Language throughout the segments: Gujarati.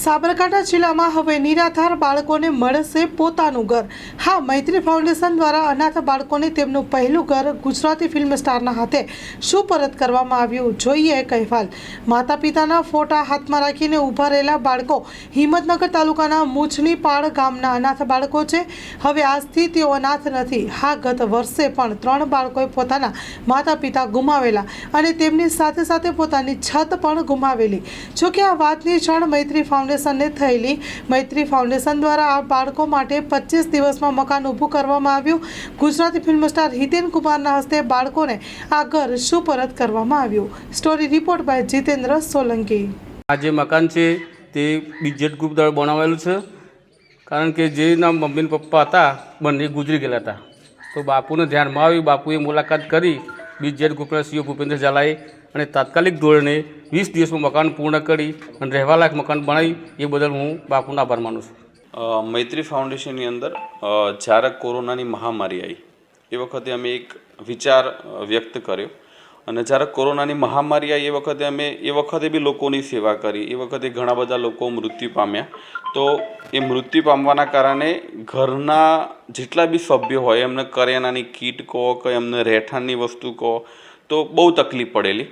સાબરકાંઠા જિલ્લામાં હવે નિરાધાર બાળકોને મળશે પોતાનું ઘર. હા, મૈત્રી ફાઉન્ડેશન દ્વારા અનાથ બાળકોને તેમનું પહેલું ઘર ગુજરાતી ફિલ્મ સ્ટારના હાથે સુપરત કરવામાં આવ્યું. જોઈએ કહેવાલ. માતા પિતાના ફોટા હાથમાં રાખીને ઊભા રહેલા બાળકો હિંમતનગર તાલુકાના મુછની પાળ ગામના અનાથ બાળકો છે. હવે આજથી તેઓ અનાથ નથી. હા, ગત વર્ષે પણ ત્રણ બાળકોએ પોતાના માતા પિતા ગુમાવેલા અને તેમની સાથે સાથે પોતાની છત પણ ગુમાવેલી. જોકે આ વાતની જાણ મૈત્રી ફાઉન્ડેશનને થયેલી મૈત્રી ફાઉન્ડેશન દ્વારા આ બાળકો માટે પચીસ દિવસમાં મકાન ઊભું કરવામાં આવ્યું. ગુજરાતી ફિલ્મ સ્ટાર હિતેન કુમારના હસ્તે બાળકોને આ ઘર સુપરત કરવામાં આવ્યું. Story report by Jitendra Solanki. આ જે મકાન છે, તે બીજેટ ગ્રુપ દ્વારા બનાવેલું છે. કારણ કે જેના મમ્મી પપ્પા હતા, બંને ગુજરી ગયેલા હતા. તો બાપુને ધ્યાનમાં આવ્યું બાપુએ મુલાકાત કરી. બીજેટ ગ્રુપના સીઓ ભૂપેન્દ્ર ઝાલાએ અને તાત્કાલિક ધોરણે વીસ દિવસમાં મકાન પૂર્ણ કરી અને રહેવાલાયક મકાન બનાવી, એ બદલ હું બાપુનો આભાર માનું છું. મૈત્રી ફાઉન્ડેશનની અંદર જ્યારે કોરોનાની મહામારી આવી. એ વખતે અમે એક વિચાર વ્યક્ત કર્યો. અને જ્યારે કોરોનાની મહામારી આવી એ વખતે અમે એ વખતે બી લોકોની સેવા કરી. એ વખતે ઘણા બધા લોકો મૃત્યુ પામ્યા. તો એ મૃત્યુ પામવાના કારણે ઘરના જેટલા બી સભ્યો હોય, એમને કરિયાણાની કીટ કહો કે એમને રહેઠાણની વસ્તુ કહો, તો બહુ તકલીફ પડેલી.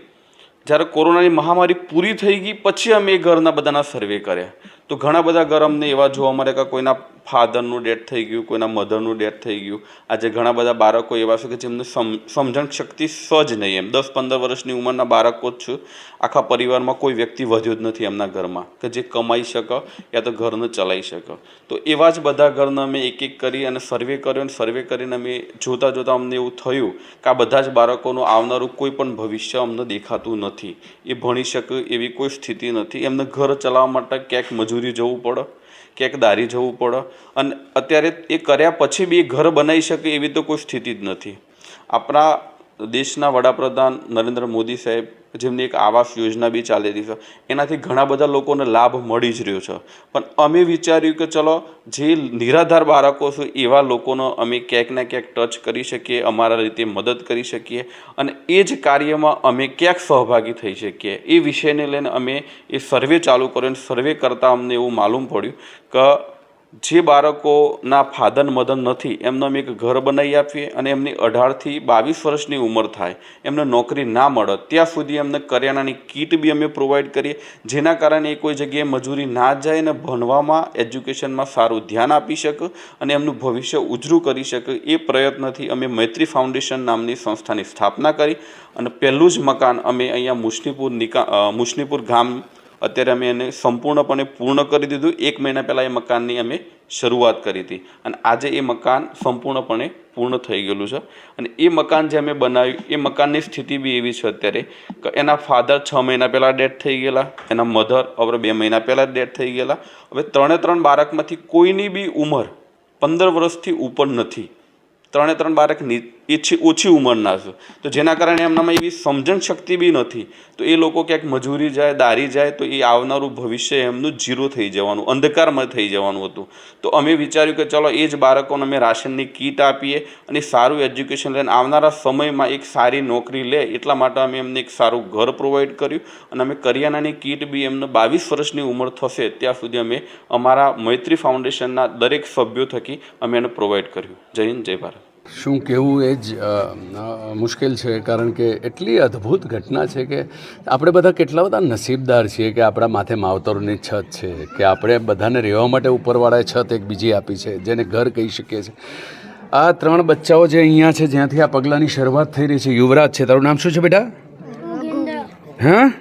જ્યારે કોરોનાની મહામારી પૂરી થઈ ગઈ, પછી અમે એ ઘરના બધાના સર્વે કર્યા. તો ઘણા બધા ઘર અમને એવા જોવા મળે કે કોઈના ફાધરનું ડેથ થઈ ગયું, કોઈના મધરનું ડેથ થઈ ગયું. આજે ઘણા બધા બાળકો એવા છે કે જેમને સમ, સમજણ શક્તિ સજ નહીં એમ. દસ પંદર વર્ષની ઉંમરના બાળકો જ છે. આખા પરિવારમાં કોઈ વ્યક્તિ વધ્યો જ નથી એમના ઘરમાં. કે જે કમાઈ શકે યા તો ઘરને ચલાવી શકે. તો એવા જ બધા ઘરને અમે એક એક કરી અને સર્વે કર્યો અને સર્વે કરીને અમે જોતાં જોતાં અમને એવું થયું કે આ બધા જ બાળકોનું આવનારું કોઈ પણ ભવિષ્ય અમને દેખાતું નથી. એ ભણી શકે એવી કોઈ સ્થિતિ નથી. એમને ઘર ચલાવવા માટે ક્યાંક મજૂરી જવું પડે, ક્યાંક દારી જવું પડે. અને અત્યારે એ કર્યા પછી બી ઘર બનાવી શકે એવી તો કોઈ સ્થિતિ જ નથી. આપણા દેશના વડાપ્રધાન નરેન્દ્ર મોદી સાહેબ જેમની એક આવાસ યોજના બી ચાલી રહી છે, એનાથી ઘણા બધા લોકોને લાભ મળી જ રહ્યો છે. પણ અમે વિચાર્યું કે ચલો, જે નિરાધાર બાળકો છે, એવા લોકોનો અમે ક્યાંક ને ક્યાંક ટચ કરી શકીએ, અમારા રીતે મદદ કરી શકીએ અને એ જ કાર્યમાં અમે ક્યાંક સહભાગી થઈ શકીએ. એ વિષયને લઈને અમે એ સર્વે ચાલુ કર્યો અને સર્વે કરતાં અમને એવું માલુમ પડ્યું કે જે બાળકોના ફાધર મધર નથી એમને અમે એક ઘર બનાવી આપીએ અને એમની અઢારથી બાવીસ વર્ષની ઉંમર થાય એમને નોકરી ના મળે. ત્યાં સુધી એમને કરિયાણાની કીટ બી અમે પ્રોવાઈડ કરીએ જેના કારણે એ કોઈ જગ્યાએ મજૂરી ના જાય અને ભણવામાં એજ્યુકેશનમાં સારું ધ્યાન આપી શકે અને એમનું ભવિષ્ય ઉજળું કરી શકે. એ પ્રયત્નથી અમે મૈત્રી ફાઉન્ડેશન નામની સંસ્થાની સ્થાપના કરી અને પહેલું જ મકાન અમે અહીંયા મુશનીપુર નિકા અ, ગામ અત્યારે અમે એને સંપૂર્ણપણે પૂર્ણ કરી દીધું. એક મહિના પહેલાં એ મકાનની અમે શરૂઆત કરી હતી. અને આજે એ મકાન સંપૂર્ણપણે પૂર્ણ થઈ ગયેલું છે. અને એ મકાન જે અમે બનાવ્યું, એ મકાનની સ્થિતિ બી એવી છે અત્યારે કે એના ફાધર છ મહિના પહેલાં ડેથ થઈ ગયેલા, એના મધર હવે બે મહિના પહેલાં ડેથ થઈ ગયેલા. હવે ત્રણે ત્રણ બાળકમાંથી કોઈની બી ઉંમર પંદર વર્ષથી ઉપર નથી. ત્રણે ત્રણ બાળક ઓછી ઓછી ઉંમરના છે. તો જેના કારણે એમનામાં એવી સમજણ શક્તિ બી નથી. તો એ લોકો ક્યાંક મજૂરી જાય, દારી જાય, તો એ આવનારું ભવિષ્ય એમનું જીરો થઈ જવાનું અંધકારમાં થઈ જવાનું હતું. તો અમે વિચાર્યું કે ચલો એ જ બાળકોને અમે રાશનની કીટ આપીએ અને સારું એજ્યુકેશન લઈને આવનારા સમયમાં એક સારી નોકરી લે, એટલા માટે અમે એમને એક સારું ઘર પ્રોવાઈડ કર્યું અને અમે કરિયાણાની કીટ બી એમને બાવીસ વર્ષની ઉંમર થશે ત્યાં સુધી અમે અમારા મૈત્રી ફાઉન્ડેશનના દરેક સભ્યો થકી અમે એને પ્રોવાઈડ કર્યું. જય હિન્દ, જય ભારત. શું કહેવું એ જ મુશ્કેલ છે કારણ કે એટલી અદ્ભુત ઘટના છે કે આપણે બધા કેટલા બધા નસીબદાર છીએ કે આપણા માથે માવતરોની છત છે કે આપણે બધાને રહેવા માટે ઉપરવાળાએ છત એક બીજી આપી છે જેને ઘર કહી શકીએ છીએ આ ત્રણ બચ્ચાઓ જે અહીંયા છે જ્યાંથી આ પગલાંની શરૂઆત થઈ રહી છે યુવરાજ છે. તારું નામ શું છે બેટા? હા?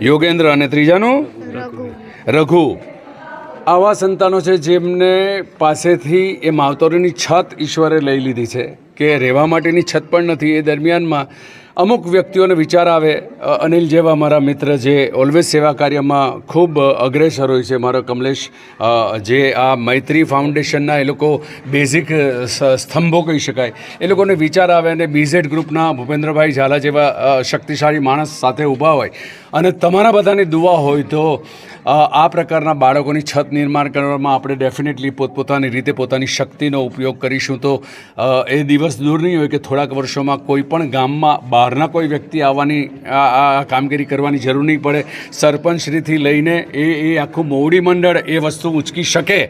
યોગેન્દ્ર. અને ત્રીજાનું? રઘુ. આવા સંતાનો છે જેમને પાસેથી એ માવતરોની છત ઈશ્વરે લઈ લીધી છે, કે રહેવા માટેની છત પણ નથી. એ દરમિયાનમાં અમુક વ્યક્તિઓને વિચાર આવે અનિલ જેવા મારા મિત્ર જે ઓલવેઝ સેવા કાર્યમાં ખૂબ અગ્રેસર હોય છે, મારો કમલેશ જે આ મૈત્રી ફાઉન્ડેશનના એ લોકો બેઝિક સ્તંભો કહી શકાય. એ લોકોને વિચાર આવે અને બીઝેડ ગ્રુપના ભૂપેન્દ્રભાઈ ઝાલા જેવા શક્તિશાળી માણસ સાથે ઊભા હોય. અને તમારા બધાની દુવા હોય તો આ પ્રકારના બાળકોની છત નિર્માણ કરવામાં આપણે ડેફિનેટલી પોતપોતાની રીતે પોતાની શક્તિનો ઉપયોગ કરીશું તો એ દિવસ દૂર નહીં હોય કે થોડાક વર્ષોમાં કોઈ પણ ગામમાં બહારના કોઈ વ્યક્તિ આવવાની, આ કામગીરી કરવાની જરૂર નહીં પડે. સરપંચશ્રીથી લઈને એ એ આખું મોવડી મંડળ એ વસ્તુ ઉંચકી શકે.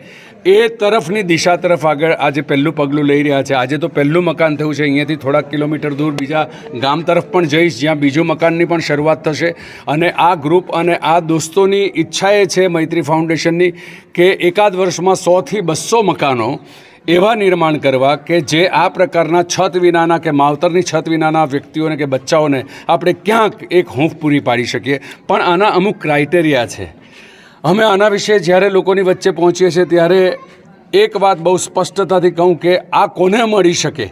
એ તરફની દિશા તરફ આગળ આજે પહેલું પગલું લઈ રહ્યા છે. આજે તો પહેલું મકાન થયું છે. અહીંયાથી થોડાક કિલોમીટર દૂર બીજા ગામ તરફ પણ જઈશ, જ્યાં બીજું મકાનની પણ શરૂઆત થશે. અને આ ગ્રુપ અને આ દોસ્તોની ઈચ્છા એ છે મૈત્રી ફાઉન્ડેશનની કે એકાદ વર્ષમાં સોથી બસો મકાનો એવા નિર્માણ કરવા કે જે આ પ્રકારના છત વિનાના કે માવતરની છત વિનાના વ્યક્તિઓને કે બચ્ચાઓને આપણે ક્યાંક એક હૂંફ પૂરી પાડી શકીએ. પણ આના અમુક ક્રાઇટેરિયા છે. અમે આના વિશે જ્યારે લોકોની વચ્ચે પહોંચીએ છીએ ત્યારે એક વાત બહુ સ્પષ્ટતાથી કહું કે આ કોને મળી શકે?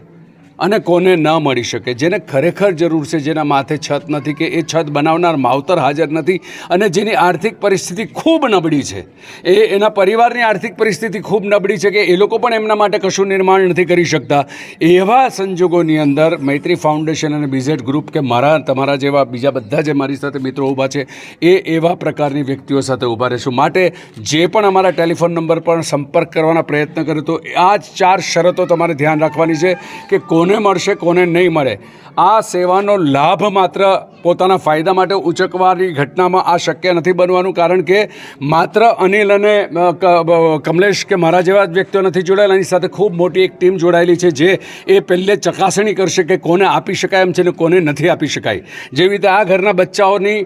અને કોને ન મળી શકે, જેને ખરેખર જરૂર છે, જેના માથે છત નથી કે એ છત બનાવનાર માવતર હાજર નથી અને જેની આર્થિક પરિસ્થિતિ ખૂબ નબળી છે. એ એના પરિવારની આર્થિક પરિસ્થિતિ ખૂબ નબળી છે કે એ લોકો પણ એમના માટે કશું નિર્માણ નથી કરી શકતા. એવા સંજોગોની અંદર મૈત્રી ફાઉન્ડેશન અને બીઝેડ ગ્રુપ કે મારા, તમારા જેવા બીજા બધા જે મારી સાથે મિત્રો ઊભા છે, એ એવા પ્રકારની વ્યક્તિઓ સાથે ઊભા રહેશું. માટે જે પણ અમારા ટેલિફોન નંબર પર સંપર્ક કરવાના પ્રયત્ન કર્યો તો આ ચાર શરતો તમારે ધ્યાન રાખવાની છે કે કોને મળશે, કોને નહીં મળે? આ સેવાનો લાભ માત્ર પોતાના ફાયદા માટે ઉચકવાની ઘટનામાં આ શક્ય નથી બનવાનું, કારણ કે માત્ર અનિલ અને કમલેશ કે મારા જેવા જ વ્યક્તિઓ નથી જોડાયેલા. એની સાથે ખૂબ મોટી એક ટીમ જોડાયેલી છે, જે એ પહેલે ચકાસણી કરશે કે કોને આપી શકાય એમ છે ને કોને નથી આપી શકાય. જેવી રીતે આ ઘરના બચ્ચાઓની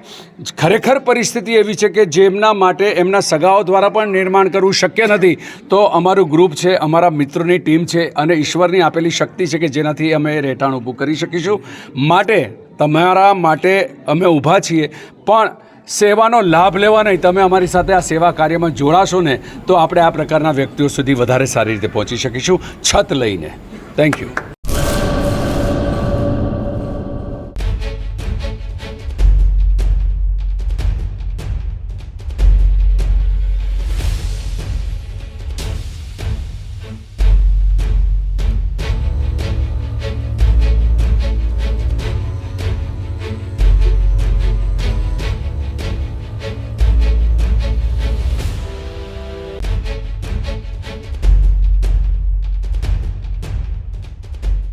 ખરેખર પરિસ્થિતિ એવી છે કે જેમના માટે એમના સગાઓ દ્વારા પણ નિર્માણ કરવું શક્ય નથી, તો અમારું ગ્રુપ છે, અમારા મિત્રોની ટીમ છે અને ઈશ્વરની આપેલી શક્તિ છે કે જેનાથી અમે રહેઠાણ ઊભું કરી શકીશું. માટે, તમારા માટે અમે ઊભા છીએ, પણ સેવાનો લાભ લેવા નહીં. તમે અમારી સાથે આ સેવા કાર્યમાં જોડાશો ને, તો આપણે આ પ્રકારના વ્યક્તિઓ સુધી વધારે સારી રીતે પહોંચી શકીશું. છત લઈને. Thank you